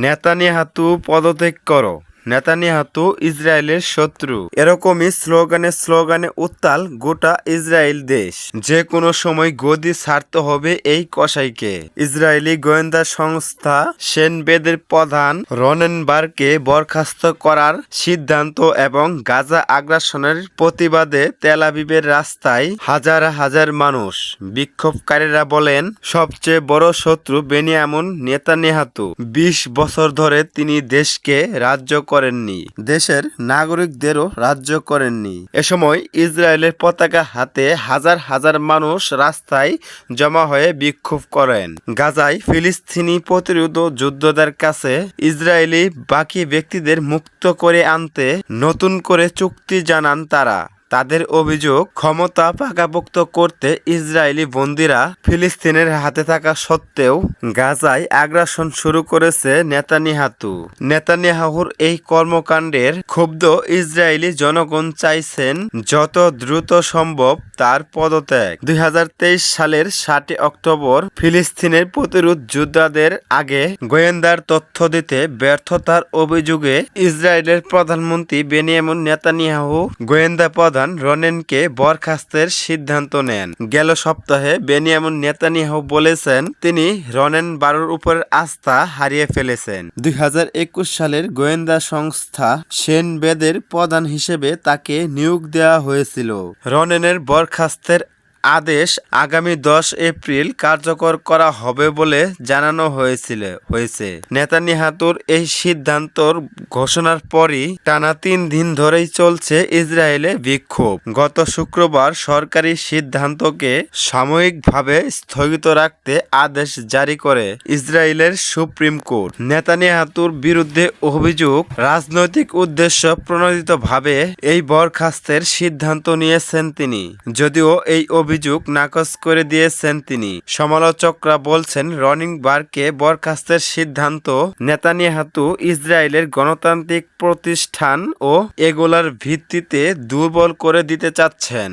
Netanyahu পদত্যাগ করো। Netanyahu ইসরায়েলের শত্রু। এরকমই স্লোগানে স্লোগানে উত্তাল গোটা ইসরায়েল দেশ। যে কোনো সময় গদি ছাড়তে হবে এই কসাইকে। ইসরায়েলি গোয়েন্দা সংস্থা সেনবেদের প্রধান রনেনবার্গকে বরখাস্ত করার সিদ্ধান্ত এবং গাজা আগ্রাসনের প্রতিবাদে তেলাবিবের রাস্তায় হাজার হাজার মানুষ। বিক্ষোভকারীরা বলেন, সবচেয়ে বড় শত্রু বেনিয়ামুন নেতানিয়াহু। বিশ বছর ধরে তিনি দেশকে রাজ্য করেননি, দেশের নাগরিকদেরও রাজ্য করেননি। এ সময় ইসরায়েলের পতাকা হাতে হাজার হাজার মানুষ রাস্তায় জমা হয়ে বিক্ষোভ করেন। গাজায় ফিলিস্তিনি প্রতিরোধ যুদ্ধদের কাছে ইসরায়েলি বাকি ব্যক্তিদের মুক্ত করে আনতে নতুন করে চুক্তি জানান তারা। তাদের অভিযোগ, ক্ষমতা পাকাপোক্ত করতে ইসরায়েলি বন্দিরা ফিলিস্তিনের হাতে থাকা সত্ত্বেও গাজায় আগ্রাসন শুরু করেছে নেতানিয়াহু। নেতানিয়াহুর এই কর্মকাণ্ডের ক্ষুব্ধ ইসরায়েলি জনগণ চাইছেন যত দ্রুত সম্ভব তার পদত্যাগ। দুই হাজার তেইশ সালের ষাটই অক্টোবর ফিলিস্তিনের প্রতিরোধ যোদ্ধাদের আগে গোয়েন্দার তথ্য দিতে ব্যর্থতার অভিযোগে ইসরায়েলের প্রধানমন্ত্রী বেনিয়ামুন নেতানিয়াহু গোয়েন্দা প্রধান রনেনকে বরখাস্তের সিদ্ধান্ত নেন। গেল সপ্তাহে বেনিয়ামুন নেতানিয়াহু বলেছেন, তিনি রনেন বারোর উপর আস্থা হারিয়ে ফেলেছেন। দুই হাজার একুশ সালের গোয়েন্দা সংস্থা সেন বেদের প্রধান হিসেবে তাকে নিয়োগ দেওয়া হয়েছিল। রনেনের বরখাস্তের আদেশ আগামী দশ এপ্রিল কার্যকর করা হবে বলে জানানো হয়েছিল, হয়েছে। নেতানিয়াহুর এই সিদ্ধান্তর ঘোষণার পরই টানা তিন দিন ধরেই চলছে ইসরায়েলে বিক্ষোভ। গত শুক্রবার সরকারি সিদ্ধান্তকে সাময়িকভাবে স্থগিত রাখতে আদেশ জারি করে ইসরায়েলের সুপ্রিম কোর্ট। নেতানিয়াহুর বিরুদ্ধে অভিযোগ, রাজনৈতিক উদ্দেশ্য প্রণোদিতভাবে এই বরখাস্তের সিদ্ধান্ত নিয়েছেন তিনি। যদিও এই অভিযোগ নাকচ করে দিয়েছেন তিনি। সমালোচকরা বলছেন, রনিং বারকে বরখাস্তের সিদ্ধান্ত নেতানিয়াহাতু ইসরায়েলের গণতান্ত্রিক প্রতিষ্ঠান ও এগুলার ভিত্তিতে দুর্বল করে দিতে চাচ্ছেন।